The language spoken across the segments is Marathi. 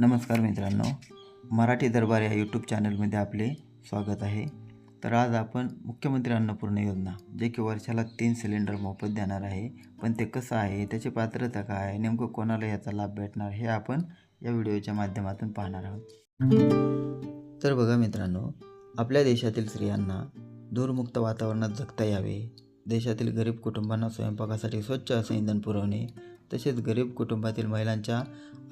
नमस्कार मित्रांनो मराठी दरबार या यूट्यूब चॅनलमध्ये आपले स्वागत आहे. तर आज आपण मुख्यमंत्री अन्नपूर्णा योजना जे की वर्षाला तीन सिलेंडर मोफत देणार आहे पण ते कसं आहे त्याची पात्रता काय आहे नेमकं कोणाला याचा लाभ भेटणार हे आपण या व्हिडिओच्या माध्यमातून पाहणार आहोत. तर बघा मित्रांनो आपल्या देशातील स्त्रियांना धूरमुक्त वातावरणात जगता यावे देशातील गरीब कुटुंबांना स्वयंपाकासाठी स्वच्छ असं इंधन पुरवणे तसेच गरीब कुटुंबातील महिलांच्या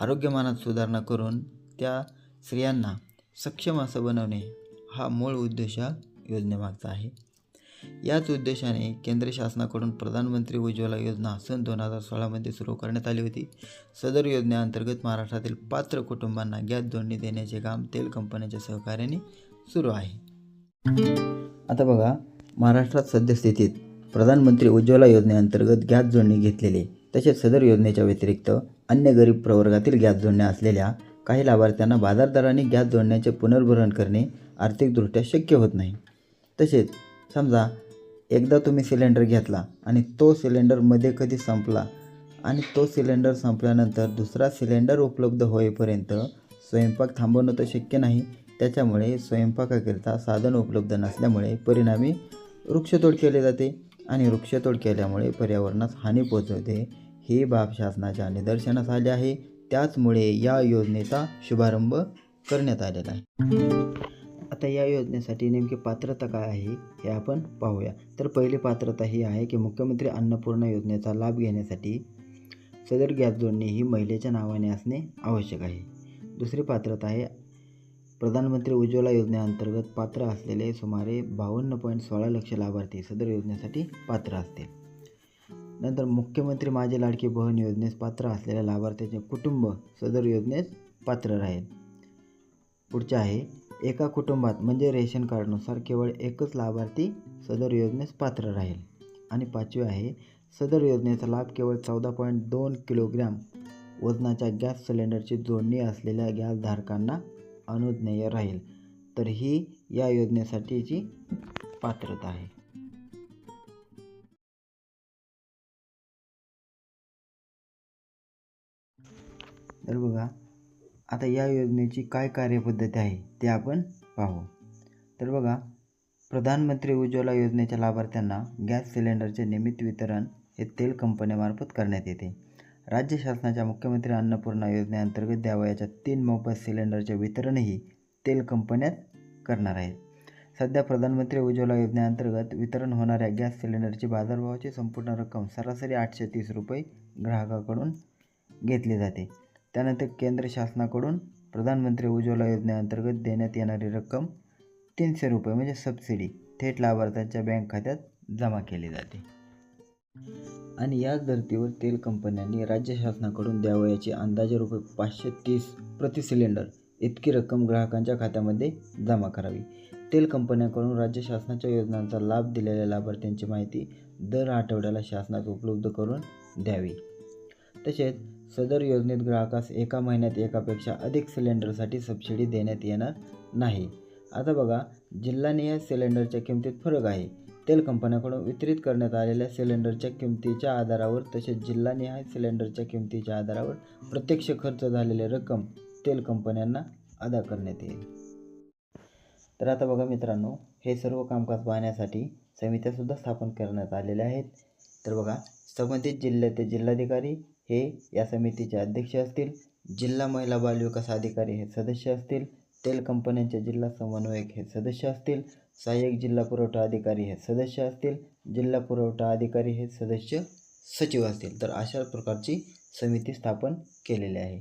आरोग्यमानात सुधारणा करून त्या स्त्रियांना सक्षम असं बनवणे हा मूळ उद्देश या योजनेमागचा आहे. याच उद्देशाने केंद्र शासनाकडून प्रधानमंत्री उज्ज्वला योजना सन दोन हजार सोळामध्ये सुरू करण्यात आली होती. सदर योजनेअंतर्गत महाराष्ट्रातील पात्र कुटुंबांना गॅस जोडणी देण्याचे काम तेल कंपन्यांच्या सहकार्याने सुरू आहे. आता बघा महाराष्ट्रात सद्यस्थितीत प्रधानमंत्री उज्ज्वला योजनेअंतर्गत गॅस जोडणी घेतलेले तसेच सदर योजनेच्या व्यतिरिक्त अन्य गरीब प्रवर्गातील गॅस जोडण्या असलेल्या काही लाभार्थ्यांना बाजार दराने गॅस जोडण्याचे पुनर्भरण करणे आर्थिकदृष्ट्या शक्य होत नाही. तसेच समजा एकदा तुम्ही सिलेंडर घेतला आणि तो सिलेंडरमध्ये कधी संपला आणि तो सिलेंडर संपल्यानंतर दुसरा सिलेंडर उपलब्ध होईपर्यंत स्वयंपाक थांबवणं तर शक्य नाही त्याच्यामुळे स्वयंपाकाकरिता साधन उपलब्ध नसल्यामुळे परिणामी वृक्षतोड केले जाते. आणि वृक्षतोड केल्यामुळे पर्यावरणास हानी पोहोचवते. ही बाब शासनाच्या निदर्शनास आली आहे. त्याचमुळे या योजनेचा शुभारंभ करण्यात आलेला आहे. आता या योजनेसाठी नेमकी पात्रता काय आहे हे आपण पाहूया. तर पहिली पात्रता ही आहे की मुख्यमंत्री अन्नपूर्णा योजनेचा लाभ घेण्यासाठी सदर गॅस जोडणी ही महिलेच्या नावाने असणे आवश्यक आहे. दुसरी पात्रता आहे प्रधानमंत्री उज्ज्वला योजनेअंतर्गत पात्र असलेले सुमारे बावन्न पॉईंट सोळा लक्ष लाभार्थी सदर योजनेसाठी पात्र असतील. नंतर मुख्यमंत्री माझी लाडकी बहन योजनेस पात्र असलेल्या लाभार्थ्याचे कुटुंब सदर योजनेस पात्र राहील. पुढचे आहे एका कुटुंबात म्हणजे रेशन कार्डनुसार केवळ एकच लाभार्थी सदर योजनेस पात्र राहील. आणि पाचवे आहे सदर योजनेचा लाभ केवळ चौदा पॉईंट दोन किलोग्रॅम वजनाच्या गॅस सिलेंडरची जोडणी असलेल्या गॅसधारकांना अनुज्ञेय राहील. तर ही या योजनेसाठीची पात्रता आहे. तर बघा आता या योजनेची काय कार्यपद्धती आहे ते आपण पाहू. तर बघा प्रधानमंत्री उज्ज्वला योजनेच्या लाभार्थ्यांना गॅस सिलेंडरचे नियमित वितरण हे तेल कंपन्यामार्फत करण्यात येते. राज्य शासनाच्या मुख्यमंत्री अन्नपूर्णा योजनेअंतर्गत द्यावयाच्या तीन मोफत सिलेंडरचे वितरणही तेल कंपन्यात करणार आहेत. सध्या प्रधानमंत्री उज्ज्वला योजनेअंतर्गत वितरण होणाऱ्या गॅस सिलेंडरची बाजारभावाची संपूर्ण रक्कम सरासरी आठशे तीस रुपये ग्राहकाकडून घेतली जाते. त्यानंतर केंद्र शासनाकडून प्रधानमंत्री उज्ज्वला योजनेअंतर्गत देण्यात येणारी रक्कम तीनशे रुपये म्हणजे सबसिडी थेट लाभार्थ्यांच्या बँक खात्यात जमा केली जाते. आणि याच धर्तीवर तेल कंपन्यांनी राज्य शासनाकडून द्यावयाची अंदाजे रुपये पाचशे तीस प्रति सिलेंडर इतकी रक्कम ग्राहकांच्या खात्यामध्ये जमा करावी. तेल कंपन्यांकडून राज्य शासनाच्या योजनांचा लाभ दिलेल्या लाभार्थ्यांची माहिती दर आठवड्याला शासनात उपलब्ध करून द्यावी. तसेच सदर योजनेत ग्राहकास एका महिन्यात एकापेक्षा अधिक सिलेंडरसाठी सबसिडी देण्यात येणार नाही. आता बघा जिल्हानिहाय सिलेंडरच्या किमतीत फरक आहे. तेल कंपन्याकडून वितरित करण्यात आलेल्या सिलेंडरच्या किमतीच्या आधारावर तसेच जिल्हानिहाय सिलेंडरच्या किमतीच्या आधारावर प्रत्यक्ष खर्च झालेली रक्कम तेल कंपन्यांना अदा करण्यात येईल. तर आता बघा मित्रांनो हे सर्व कामकाज पाहण्यासाठी समित्यासुद्धा स्थापन करण्यात आलेल्या आहेत. तर बघा संबंधित जिल्ह्याचे जिल्हाधिकारी हे या समितीचे अध्यक्ष असतील जिल्हा महिला बाल विकास अधिकारी हे सदस्य असतील तेल कंपन्यांचे जिल्हा समन्वयक हे सदस्य असतील सहाय्यक जिल्हा पुरवठा अधिकारी हे सदस्य असतील जिल्हा पुरवठा अधिकारी हे सदस्य सचिव असतील. तर अशा प्रकारची समिती स्थापन केलेली आहे.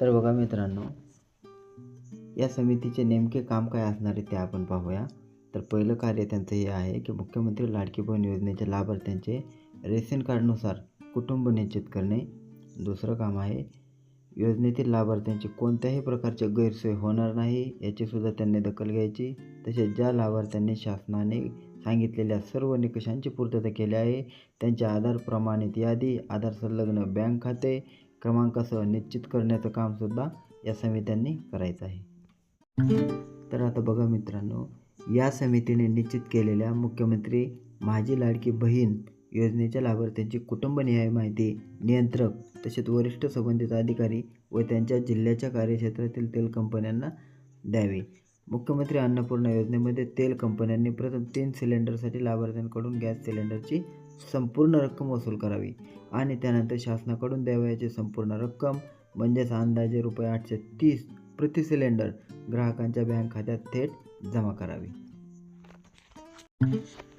तर बघा मित्रांनो या समितीचे नेमके काम काय असणार आहे ते आपण पाहूया. तर पहिलं कार्य त्यांचं हे आहे की मुख्यमंत्री लाडकी बहीण योजनेच्या लाभार्थ्यांचे रेशन कार्डनुसार कुटुंब निश्चित करणे. दुसरं काम आहे योजनेतील लाभार्थ्यांची कोणत्याही प्रकारचे गैरसोय होणार नाही याचीसुद्धा त्यांनी दखल घ्यायची. तसेच ज्या लाभार्थ्यांनी शासनाने सांगितलेल्या सर्व निकषांची पूर्तता केली आहे त्यांच्या आधार प्रमाणित यादी आधार संलग्न बँक खाते क्रमांकासह निश्चित करण्याचं कामसुद्धा या समित्यांनी करायचं आहे. तर आता बघा मित्रांनो या समितीने निश्चित केलेल्या मुख्यमंत्री माझी लाडकी बहीण योजनेच्या लाभार्थ्यांची कुटुंबनिहाय माहिती नियंत्रक तसेच वरिष्ठ संबंधित अधिकारी व त्यांच्या जिल्ह्याच्या कार्यक्षेत्रातील तेल कंपन्यांना द्यावे. मुख्यमंत्री अन्नपूर्णा योजनेमध्ये तेल कंपन्यांनी प्रथम तीन सिलेंडरसाठी लाभार्थ्यांकडून गॅस सिलेंडरची संपूर्ण रक्कम वसूल करावी आणि त्यानंतर शासनाकडून द्यावयाची संपूर्ण रक्कम म्हणजेच अंदाजे रुपये आठशे तीस प्रति सिलेंडर ग्राहकांच्या बँक खात्यात थेट जमा करावी.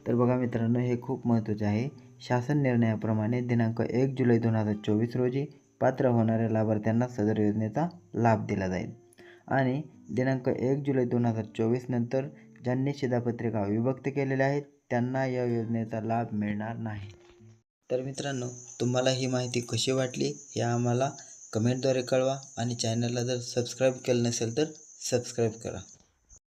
तर बघा मित्रांनो हे खूप महत्त्वाचे आहे. शासन निर्णयाप्रमाणे दिनांक एक जुलै दोन हजार चोवीस रोजी पात्र होणाऱ्या लाभार्थ्यांना सदर योजनेचा लाभ दिला जाईल. आणि दिनांक एक जुलै दोन हजार चोवीस नंतर ज्यांनी शिधापत्रिका विभक्त केलेल्या आहेत त्यांना या योजनेचा लाभ मिळणार नाही. तर मित्रांनो तुम्हाला ही माहिती कशी वाटली हे आम्हाला कमेंटद्वारे कळवा आणि चॅनलला जर सबस्क्राईब केलं नसेल तर सबस्क्राईब करा.